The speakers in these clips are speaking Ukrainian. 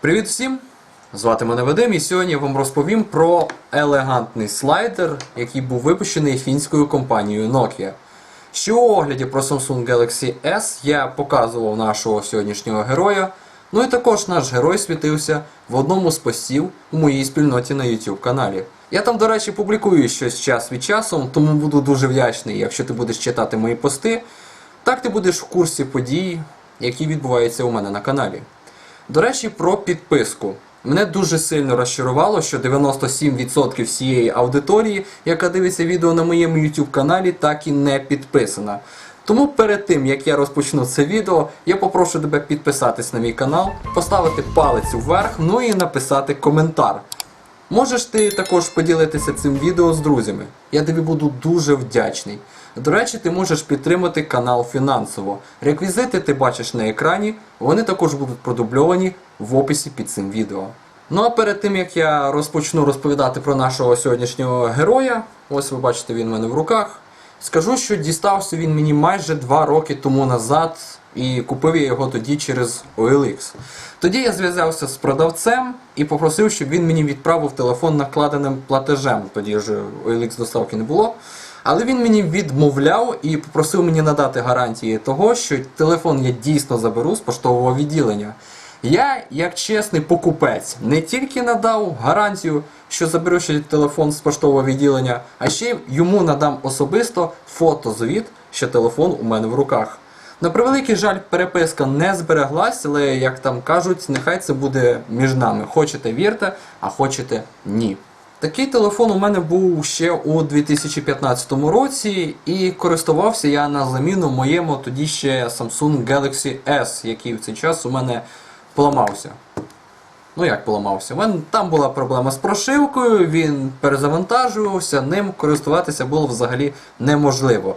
Привіт всім! Звати мене Вадим, і сьогодні я вам розповім про елегантний слайдер, який був випущений фінською компанією Nokia. Ще у огляді про Samsung Galaxy S я показував нашого сьогоднішнього героя. Ну і також наш герой світився в одному з постів у моїй спільноті на YouTube каналі. Я там, до речі, публікую щось час від часу, тому буду дуже вдячний, якщо ти будеш читати мої пости. Так ти будеш в курсі подій, які відбуваються у мене на каналі. До речі, про підписку. Мене дуже сильно розчарувало, що 97% всієї аудиторії, яка дивиться відео на моєму YouTube каналі, так і не підписана. Тому перед тим як я розпочну це відео, я попрошу тебе підписатись на мій канал, поставити палець вверх, ну і написати коментар. Можеш ти також поділитися цим відео з друзями. Я тобі буду дуже вдячний. До речі, ти можеш підтримати канал фінансово. Реквізити ти бачиш на екрані, вони також будуть продубльовані в описі під цим відео. Ну а перед тим як я розпочну розповідати про нашого сьогоднішнього героя, ось ви бачите він в мене в руках. Скажу, що дістався він мені майже 2 роки тому назад, і купив я його тоді через OLX. Тоді я зв'язався з продавцем і попросив, щоб він мені відправив телефон накладеним платежем. Тоді вже OLX доставки не було. Але він мені відмовляв і попросив мені надати гарантії того, що телефон я дійсно заберу з поштового відділення. Я, як чесний покупець, не тільки надав гарантію, що заберу ще телефон з поштового відділення, а ще йому надам особисто фотозвіт, що телефон у мене в руках. На превеликий жаль, переписка не збереглась, але як там кажуть, нехай це буде між нами. Хочете вірте, а хочете ні. Такий телефон у мене був ще у 2015 році, і користувався я на заміну моєму тоді ще Samsung Galaxy S, який в цей час у мене поламався. Ну як поламався? У мене там була проблема з прошивкою, він перезавантажувався, ним користуватися було взагалі неможливо.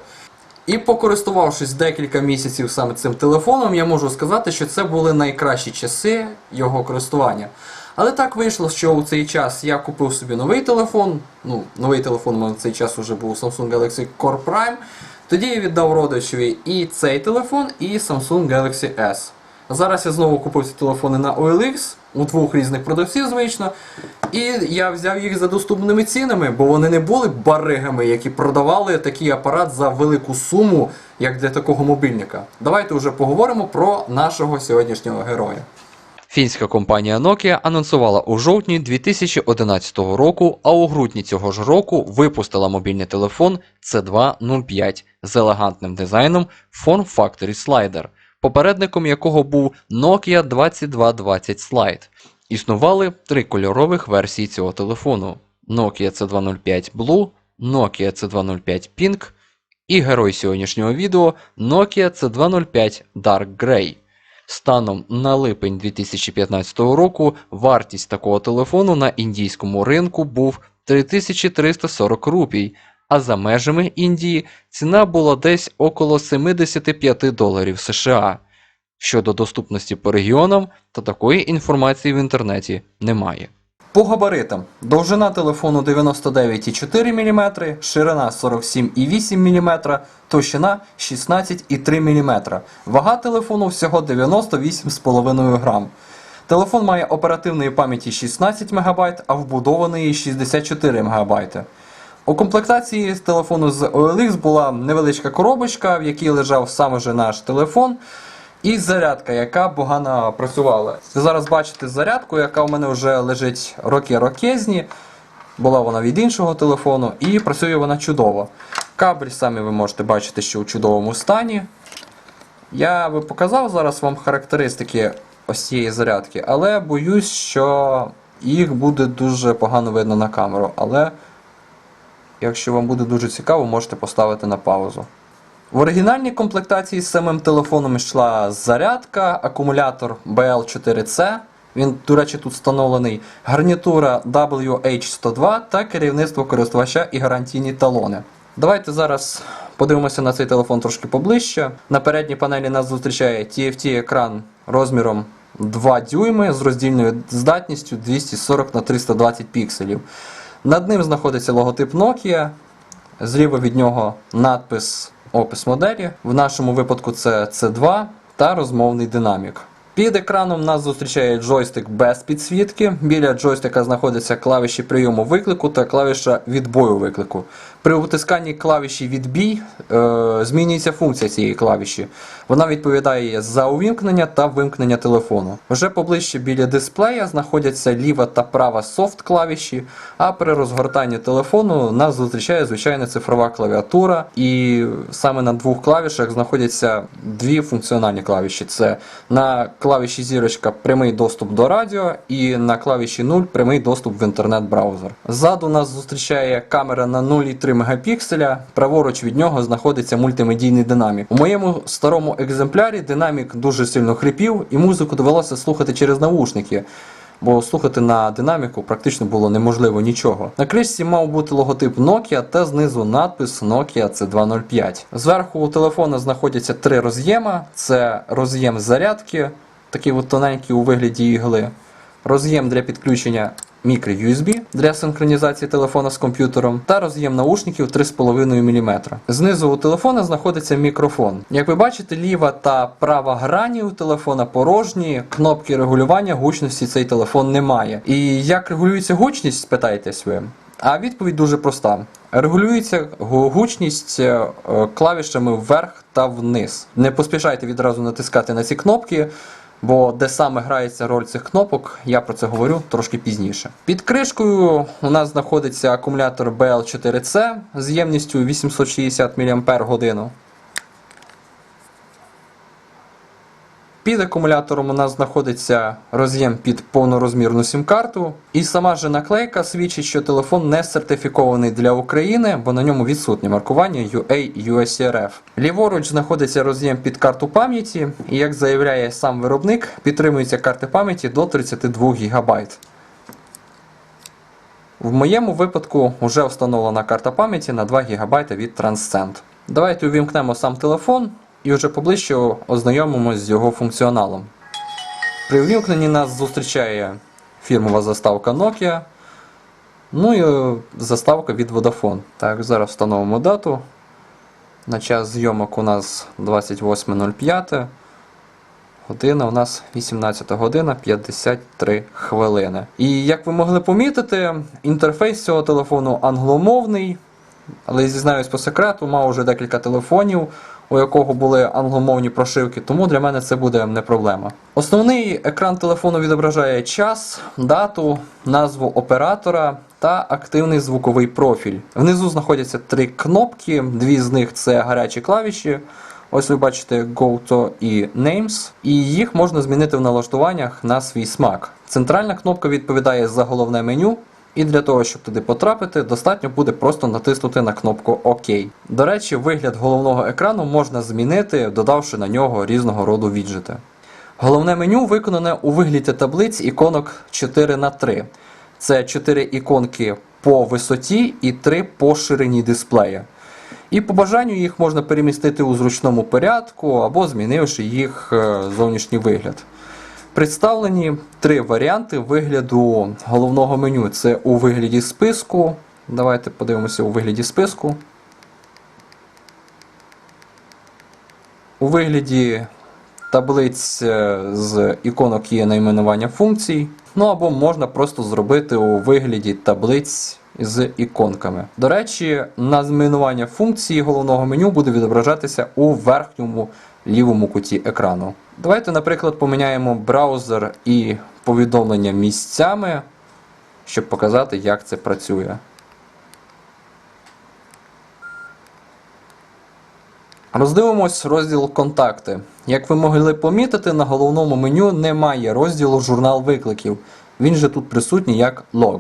І покористувавшись декілька місяців саме цим телефоном, я можу сказати, що це були найкращі часи його користування. Але так вийшло, що у цей час я купив собі новий телефон. Ну, новий телефон у мене в цей час вже був Samsung Galaxy Core Prime. Тоді я віддав родичеві і цей телефон, і Samsung Galaxy S. Зараз я знову купив ці телефони на OLX у двох різних продавців, звично. І я взяв їх за доступними цінами, бо вони не були баригами, які продавали такий апарат за велику суму, як для такого мобільника. Давайте вже поговоримо про нашого сьогоднішнього героя. Фінська компанія Nokia анонсувала у жовтні 2011 року, а у грудні цього ж року випустила мобільний телефон C205 з елегантним дизайном Form Factory Slider, попередником якого був Nokia 2220 Slide. Існували три кольорових версії цього телефону: Nokia C205 Blue, Nokia C205 Pink і герой сьогоднішнього відео Nokia C205 Dark Grey. Станом на липень 2015 року вартість такого телефону на індійському ринку був 3340 рупій, а за межами Індії ціна була десь около 75 доларів США. Щодо доступності по регіонам, то такої інформації в інтернеті немає. По габаритам. Довжина телефону 99,4 мм, ширина 47,8 мм, товщина 16,3 мм. Вага телефону всього 98,5 грам. Телефон має оперативної пам'яті 16 МБ, а вбудованої 64 МБ. У комплектації телефону з OLX була невеличка коробочка, в якій лежав саме же наш телефон. І зарядка, яка погано працювала. Ви зараз бачите зарядку, яка у мене вже лежить роки рокезні. Була вона від іншого телефону, і працює вона чудово. Кабель самі ви можете бачити, що у чудовому стані. Я би показав зараз вам характеристики ось цієї зарядки, але боюсь, що їх буде дуже погано видно на камеру. Але якщо вам буде дуже цікаво, можете поставити на паузу. В оригінальній комплектації з самим телефоном йшла зарядка, акумулятор BL4C. Він, до речі, тут встановлений, гарнітура WH102 та керівництво користувача і гарантійні талони. Давайте зараз подивимося на цей телефон трошки поближче. На передній панелі нас зустрічає TFT-екран розміром 2 дюйми з роздільною здатністю 240 на 320 пікселів. Над ним знаходиться логотип Nokia. Зліва від нього надпис опис моделі. В нашому випадку це C2 та розмовний динамік. Під екраном нас зустрічає джойстик без підсвітки. Біля джойстика знаходяться клавіші прийому виклику та клавіша відбою виклику. При утисканні клавіші відбій е, змінюється функція цієї клавіші. Вона відповідає за увімкнення та вимкнення телефону. Вже поближче біля дисплея знаходяться ліва та права софт клавіші, а при розгортанні телефону нас зустрічає звичайна цифрова клавіатура, і саме на двох клавішах знаходяться дві функціональні клавіші: це на клавіші зірочка прямий доступ до радіо, і на клавіші 0 прямий доступ в інтернет-браузер. Ззаду нас зустрічає камера на 0,3 мегапікселя. Праворуч від нього знаходиться мультимедійний динамік. У моєму старому екземплярі динамік дуже сильно хрипів, і музику довелося слухати через навушники. Бо слухати на динаміку практично було неможливо нічого. На кришці мав бути логотип Nokia та знизу надпис Nokia C205. Зверху у телефона знаходяться три роз'єма: це роз'єм зарядки, такий от тоненький у вигляді ігли, роз'єм для підключення мікро-USB для синхронізації телефона з комп'ютером та роз'єм наушників 3,5 мм. Знизу у телефона знаходиться мікрофон. Як ви бачите, ліва та права грані у телефона порожні, кнопки регулювання гучності цей телефон не має. І як регулюється гучність, спитаєтесь ви? А відповідь дуже проста. Регулюється гучність е, е, клавішами вверх та вниз. Не поспішайте відразу натискати на ці кнопки, бо де саме грається роль цих кнопок, я про це говорю трошки пізніше. Під кришкою у нас знаходиться акумулятор BL4C з ємністю 860 мАч. Під акумулятором у нас знаходиться роз'єм під повнорозмірну сім-карту. І сама же наклейка свідчить, що телефон не сертифікований для України, бо на ньому відсутнє маркування UA USRF. Ліворуч знаходиться роз'єм під карту пам'яті, і як заявляє сам виробник, підтримуються карти пам'яті до 32 ГБ. В моєму випадку вже встановлена карта пам'яті на 2 ГБ від Transcend. Давайте увімкнемо сам телефон і вже поближче ознайомимось з його функціоналом. При увімкненні нас зустрічає фірмова заставка Nokia. Ну і е, заставка від Vodafone. Так, зараз встановимо дату. На час зйомок у нас 28.05. Година у нас 18 година 53 хвилини. І як ви могли помітити, інтерфейс цього телефону англомовний. Але зізнаюсь по секрету, мав уже декілька телефонів, у якого були англомовні прошивки, тому для мене це буде не проблема. Основний екран телефону відображає час, дату, назву оператора та активний звуковий профіль. Внизу знаходяться три кнопки, дві з них це гарячі клавіші. Ось ви бачите Go to і Names, і їх можна змінити в налаштуваннях на свій смак. Центральна кнопка відповідає за головне меню, і для того, щоб туди потрапити, достатньо буде просто натиснути на кнопку ОК. До речі, вигляд головного екрану можна змінити, додавши на нього різного роду віджити. Головне меню виконане у вигляді таблиць іконок 4 на 3 Це 4 іконки по висоті і 3 по ширині дисплея. І по бажанню їх можна перемістити у зручному порядку або змінивши їх е, зовнішній вигляд. Представлені три варіанти вигляду головного меню. Це у вигляді списку. Давайте подивимося у вигляді списку. У вигляді таблиць е, з іконок є найменування функцій. Ну або можна просто зробити у вигляді таблиць з іконками. До речі, найменування функції головного меню буде відображатися у верхньому лівому куті екрану. Давайте, наприклад, поміняємо браузер і повідомлення місцями, щоб показати, як це працює. Роздивимось розділ Контакти. Як ви могли помітити, на головному меню немає розділу Журнал викликів. Він же тут присутній як лог.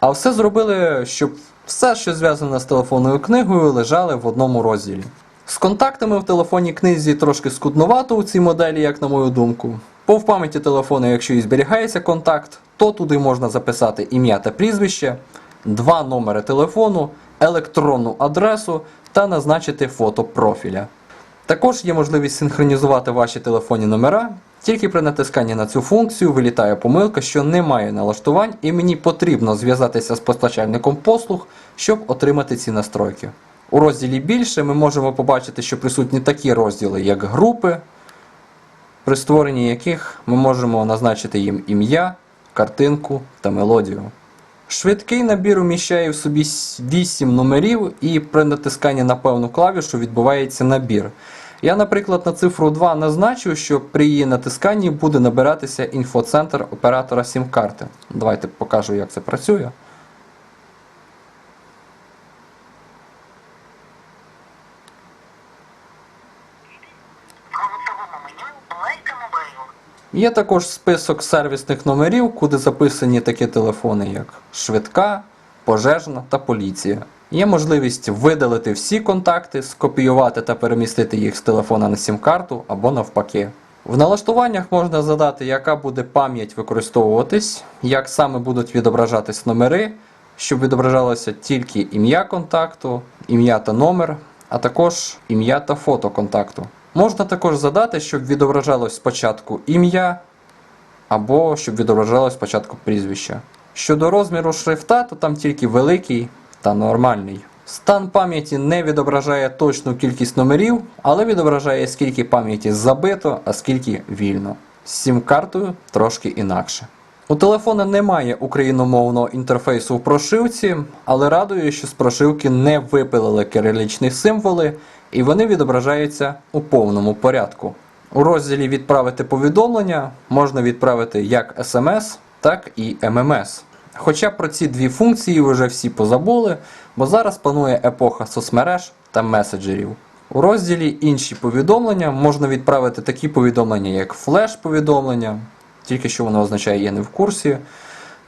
А все зробили, щоб все, що зв'язане з телефонною книгою, лежали в одному розділі. З контактами в телефонній книзі трошки скудновато у цій моделі, як на мою думку. По в пам'яті телефону, якщо і зберігається контакт, то туди можна записати ім'я та прізвище, два номери телефону, електронну адресу та назначити фото профіля. Також є можливість синхронізувати ваші телефонні номера. Тільки при натисканні на цю функцію вилітає помилка, що немає налаштувань, і мені потрібно зв'язатися з постачальником послуг, щоб отримати ці настройки. У розділі більше ми можемо побачити, що присутні такі розділи, як групи, при створенні яких ми можемо назначити їм ім'я, картинку та мелодію. Швидкий набір уміщає в собі 8 номерів, і при натисканні на певну клавішу відбувається набір. Я, наприклад, на цифру 2 назначив, що при її натисканні буде набиратися інфоцентр оператора сім-карти. Давайте покажу, як це працює. В голосовому меню лайка мобайл. Є також список сервісних номерів, куди записані такі телефони, як швидка, пожежна та поліція. Є можливість видалити всі контакти, скопіювати та перемістити їх з телефона на сім-карту або навпаки. В налаштуваннях можна задати, яка буде пам'ять використовуватись, як саме будуть відображатись номери, щоб відображалося тільки ім'я контакту, ім'я та номер, а також ім'я та фото контакту. Можна також задати, щоб відображалось спочатку ім'я, або щоб відображалось спочатку прізвище. Щодо розміру шрифта, то там тільки великий та нормальний. Стан пам'яті не відображає точну кількість номерів, але відображає скільки пам'яті забито, а скільки вільно. З сім-картою трошки інакше. У телефона немає україномовного інтерфейсу в прошивці, але радує, що з прошивки не випилили кирилічні символи, і вони відображаються у повному порядку. У розділі Відправити повідомлення можна відправити як SMS, так і MMS. Хоча про ці дві функції вже всі позабули, бо зараз панує епоха соцмереж та меседжерів. У розділі Інші повідомлення можна відправити такі повідомлення, як флеш-повідомлення, тільки що воно означає я не в курсі.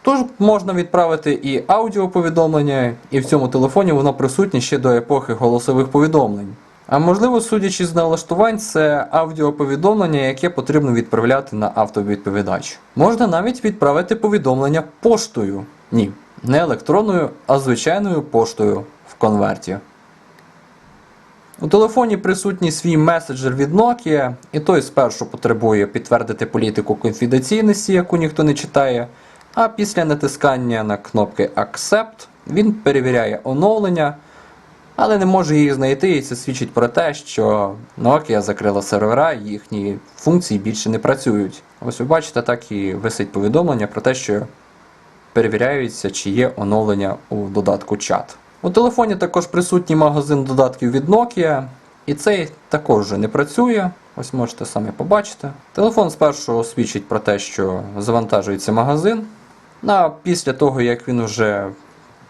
Тож можна відправити і аудіоповідомлення, і в цьому телефоні воно присутнє ще до епохи голосових повідомлень. А можливо, судячи з налаштувань, це аудіоповідомлення, яке потрібно відправляти на автовідповідач. Можна навіть відправити повідомлення поштою. Ні, не електронною, а звичайною поштою в конверті. У телефоні присутній свій меседжер від Nokia, і той спершу потребує підтвердити політику конфіденційності, яку ніхто не читає, а після натискання на кнопки Accept він перевіряє оновлення, але не може їх знайти, і це свідчить про те, що Nokia закрила сервера, їхні функції більше не працюють. Ось ви бачите, так і висить повідомлення про те, що перевіряються, чи є оновлення у додатку чат. У телефоні також присутній магазин додатків від Nokia, і цей також вже не працює. Ось можете самі побачити. Телефон спершу свідчить про те, що завантажується магазин. А після того, як він вже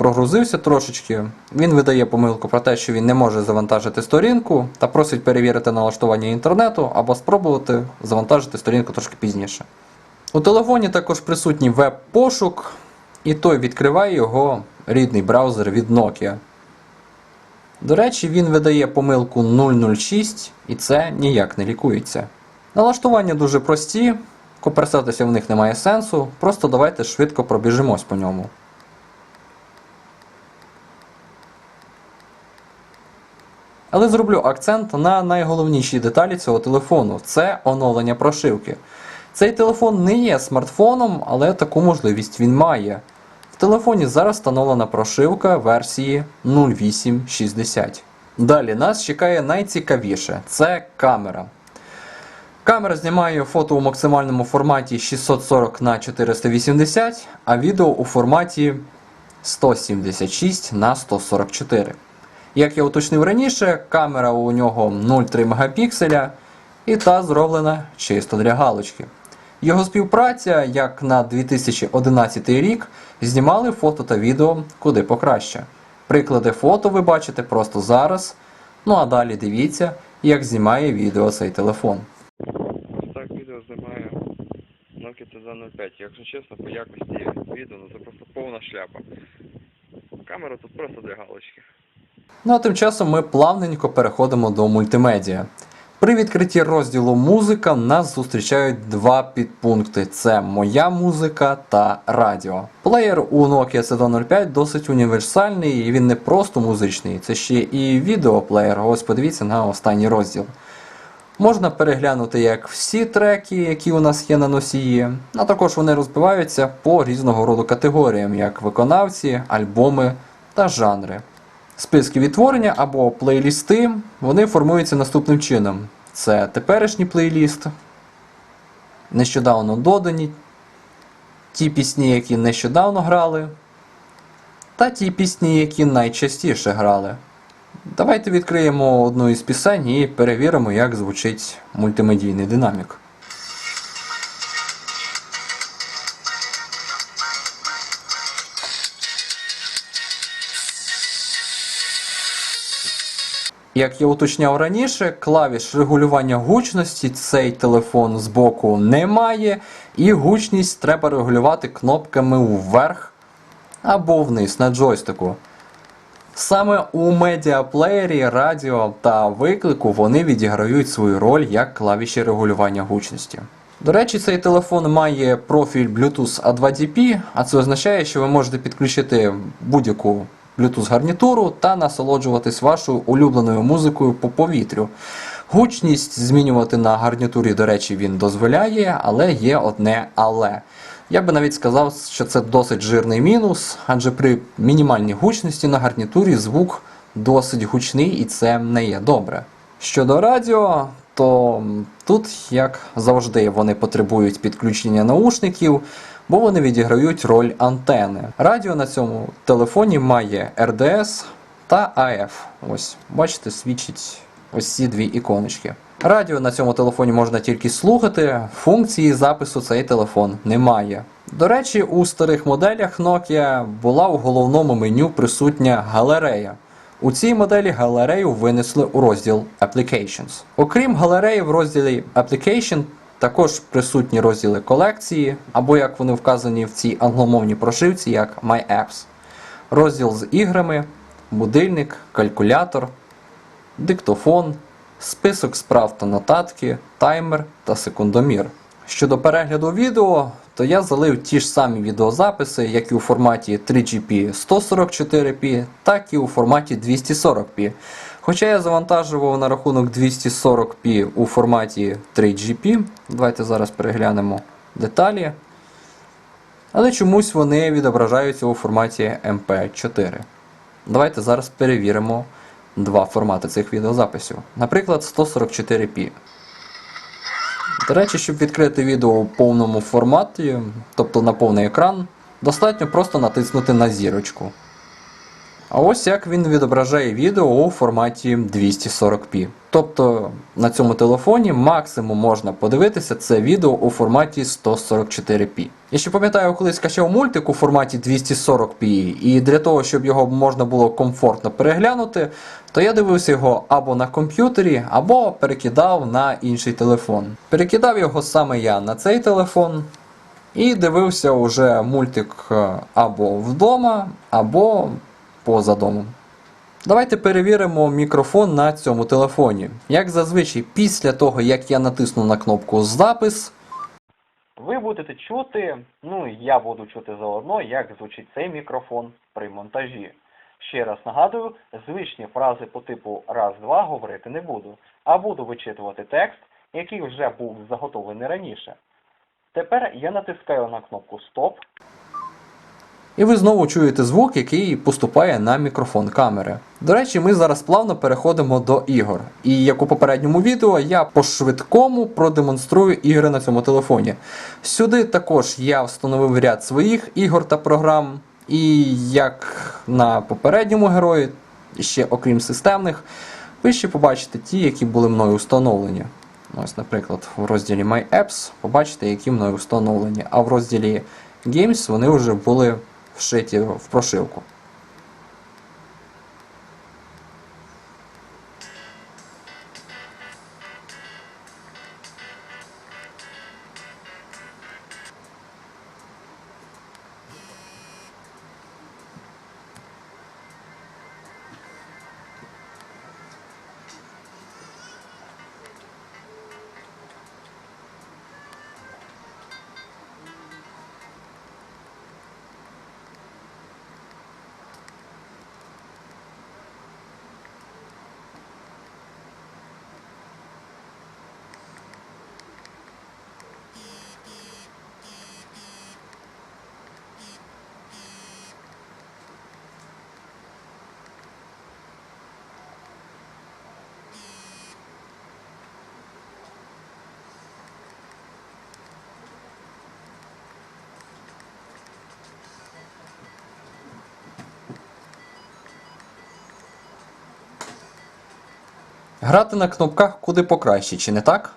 прогрузився трошечки, він видає помилку про те, що він не може завантажити сторінку та просить перевірити налаштування інтернету або спробувати завантажити сторінку трошки пізніше. У телефоні також присутній веб-пошук, і той відкриває його рідний браузер від Nokia. До речі, він видає помилку 006, і це ніяк не лікується. Налаштування дуже прості, коперсатися в них немає сенсу, просто давайте швидко пробіжимось по ньому. Але зроблю акцент на найголовнішій деталі цього телефону це оновлення прошивки. Цей телефон не є смартфоном, але таку можливість він має. В телефоні зараз встановлена прошивка версії 0860. Далі нас чекає найцікавіше це камера. Камера знімає фото у максимальному форматі 640 на 480, а відео у форматі 176 на 144. Як я уточнив раніше, камера у нього 0,3 мегапікселя і та зроблена чисто для галочки. Його співпраця, як на 2011 рік, знімали фото та відео куди покраще. Приклади фото ви бачите просто зараз. Ну а далі дивіться, як знімає відео цей телефон. Так відео знімає Nokia TZ05. Якщо чесно, по якості відео, ну це просто повна шляпа. Камера тут просто для галочки. Ну а тим часом ми плавненько переходимо до мультимедіа. При відкритті розділу музика нас зустрічають два підпункти: це моя музика та радіо. Плеєр у Nokia CD05 досить універсальний, і він не просто музичний, це ще і відеоплеєр. Ось подивіться на останній розділ. Можна переглянути як всі треки, які у нас є на носії, а також вони розбиваються по різного роду категоріям, як виконавці, альбоми та жанри. Списки відтворення або плейлісти вони формуються наступним чином: це теперішній плейліст, нещодавно додані, ті пісні, які нещодавно грали, та ті пісні, які найчастіше грали. Давайте відкриємо одну із пісень і перевіримо, як звучить мультимедійний динамік. Як я уточняв раніше, клавіш регулювання гучності цей телефон збоку не має, і гучність треба регулювати кнопками вверх або вниз на джойстику. Саме у медіаплеєрі, радіо та виклику вони відіграють свою роль як клавіші регулювання гучності. До речі, цей телефон має профіль Bluetooth A2DP, а це означає, що ви можете підключити будь-яку Bluetooth гарнітуру та насолоджуватись вашою улюбленою музикою по повітрю. Гучність змінювати на гарнітурі, до речі, він дозволяє, але є одне але. Я би навіть сказав, що це досить жирний мінус, адже при мінімальній гучності на гарнітурі звук досить гучний і це не є добре. Щодо радіо, то тут, як завжди, вони потребують підключення наушників, бо вони відіграють роль антени. Радіо на цьому телефоні має RDS та AF. Ось, бачите, свідчить ось ці дві іконочки. Радіо на цьому телефоні можна тільки слухати, функції запису цей телефон не має. До речі, у старих моделях Nokia була у головному меню присутня галерея. У цій моделі галерею винесли у розділ Applications. Окрім галереї, в розділі Application також присутні розділи колекції, або як вони вказані в цій англомовній прошивці, як My Apps, розділ з іграми, будильник, калькулятор, диктофон, список справ та нотатки, таймер та секундомір. Щодо перегляду відео, то я залив ті ж самі відеозаписи, як і у форматі 3GP 144p, так і у форматі 240p. Хоча я завантажував на рахунок 240p у форматі 3GP, давайте зараз переглянемо деталі. Але чомусь вони відображаються у форматі MP4. Давайте зараз перевіримо два формати цих відеозаписів. Наприклад, 144p. До речі, щоб відкрити відео у повному форматі, тобто на повний екран, достатньо просто натиснути на зірочку. А ось як він відображає відео у форматі 240p. Тобто на цьому телефоні максимум можна подивитися це відео у форматі 144p. Я ще пам'ятаю, колись качав мультик у форматі 240p, і для того, щоб його можна було комфортно переглянути, то я дивився його або на комп'ютері, або перекидав на інший телефон. Перекидав його саме я на цей телефон. І дивився уже мультик е, або вдома, або поза домом. Давайте перевіримо мікрофон на цьому телефоні. Як зазвичай, після того, як я натисну на кнопку Запис, ви будете чути, ну і я буду чути заодно, як звучить цей мікрофон при монтажі. Ще раз нагадую, звичні фрази по типу раз-два говорити не буду, а буду вичитувати текст, який вже був заготовлений раніше. Тепер я натискаю на кнопку Стоп. І ви знову чуєте звук, який поступає на мікрофон камери. До речі, ми зараз плавно переходимо до ігор. І як у попередньому відео, я по швидкому продемонструю ігри на цьому телефоні. Сюди також я встановив ряд своїх ігор та програм. І як на попередньому герої, ще окрім системних, ви ще побачите ті, які були мною встановлені. Ось, наприклад, в розділі My Apps побачите, які мною встановлені. А в розділі Games вони вже були вшиті в прошивку. Грати на кнопках куди покраще, чи не так?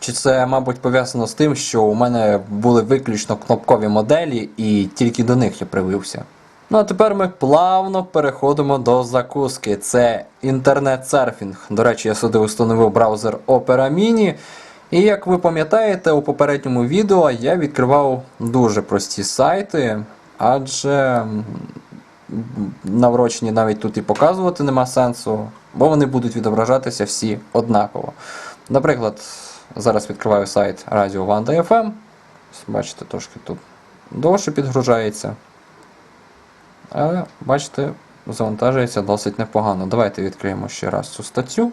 Чи це, мабуть, пов'язано з тим, що у мене були виключно кнопкові моделі і тільки до них я привився? Ну а тепер ми плавно переходимо до закуски. Це інтернет-серфінг. До речі, я сюди установив браузер Opera Mini. І як ви пам'ятаєте, у попередньому відео я відкривав дуже прості сайти, адже м, на врочні навіть тут і показувати нема сенсу, бо вони будуть відображатися всі однаково. Наприклад, зараз відкриваю сайт Радіо Ванда FM. Бачите, трошки тут довше підгружається. Але, бачите, завантажується досить непогано. Давайте відкриємо ще раз цю статтю.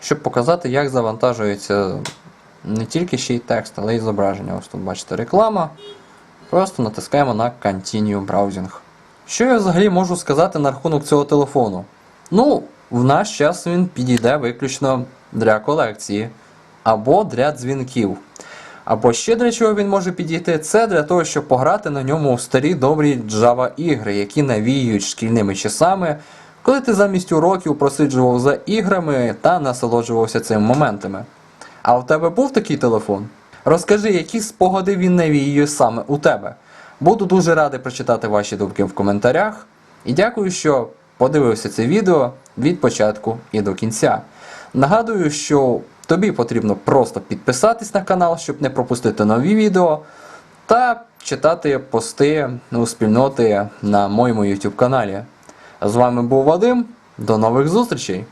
Щоб показати, як завантажується не тільки ще й текст, але й зображення. Ось тут бачите реклама. Просто натискаємо на Continue Browsing. Що я взагалі можу сказати на рахунок цього телефону? Ну, в наш час він підійде виключно для колекції або для дзвінків. Або ще для чого він може підійти, це для того, щоб пограти на ньому старі добрі Java ігри, які навіюють шкільними часами, коли ти замість уроків просиджував за іграми та насолоджувався цими моментами. А у тебе був такий телефон? Розкажи, які спогади він навіює саме у тебе. Буду дуже радий прочитати ваші думки в коментарях. І дякую, що подивився це відео від початку і до кінця. Нагадую, що тобі потрібно просто підписатись на канал, щоб не пропустити нові відео, та читати пости у спільноти на моєму YouTube каналі. З вами був Вадим. До нових зустрічей!